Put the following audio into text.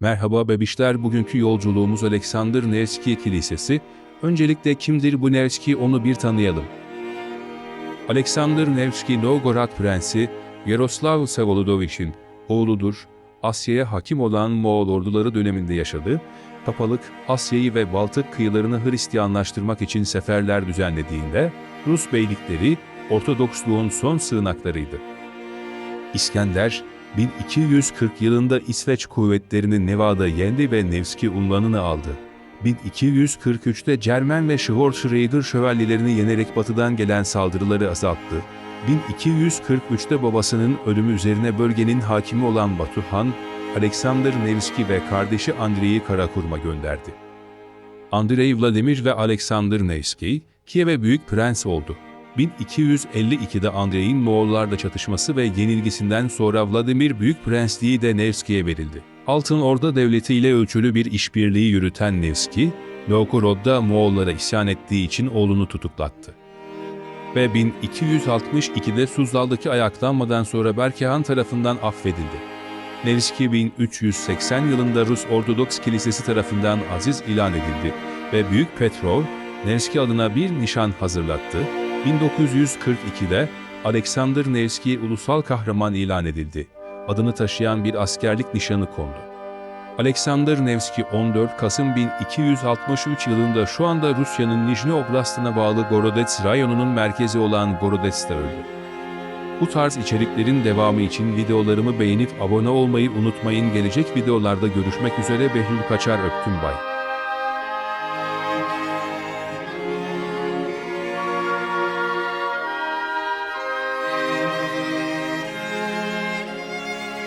Merhaba bebişler, bugünkü yolculuğumuz Alexander Nevski Kilisesi. Öncelikle kimdir bu Nevski onu bir tanıyalım. Alexander Nevski Novgorod Prensi, Yaroslav Vsevolodovic'in oğludur. Asya'ya hakim olan Moğol orduları döneminde yaşadı. Papalık, Asya'yı ve Baltık kıyılarını Hristiyanlaştırmak için seferler düzenlediğinde, Rus beylikleri Ortodoksluğun son sığınaklarıydı. İskender, 1240 yılında İsveç kuvvetlerini Nevada yendi ve Nevski unvanını aldı. 1243'te Cermen ve Schwarzenegger şövalyelerini yenerek batıdan gelen saldırıları azalttı. 1243'te babasının ölümü üzerine bölgenin hakimi olan Batu Han, Alexander Nevski ve kardeşi Andrei'yi Karakurm'a gönderdi. Andrei Vladimir ve Alexander Nevski, Kiev'e büyük prens oldu. 1252'de Andrei'in Moğollarla çatışması ve yenilgisinden sonra Vladimir Büyük Prensliği de Nevski'ye verildi. Altın Orda Devleti ile ölçülü bir işbirliği yürüten Nevski, Novgorod'da Moğollara isyan ettiği için oğlunu tutuklattı. Ve 1262'de Suzdal'daki ayaklanmadan sonra Berkehan tarafından affedildi. Nevski 1380 yılında Rus Ortodoks Kilisesi tarafından aziz ilan edildi ve Büyük Petrov, Nevski adına bir nişan hazırlattı. 1942'de Alexander Nevski ulusal kahraman ilan edildi. Adını taşıyan bir askerlik nişanı kondu. Alexander Nevski 14 Kasım 1263 yılında şu anda Rusya'nın Nijni Oblast'ına bağlı Gorodets rayonunun merkezi olan Gorodets'te öldü. Bu tarz içeriklerin devamı için videolarımı beğenip abone olmayı unutmayın. Gelecek videolarda görüşmek üzere Behlül Kaçar öptüm bay.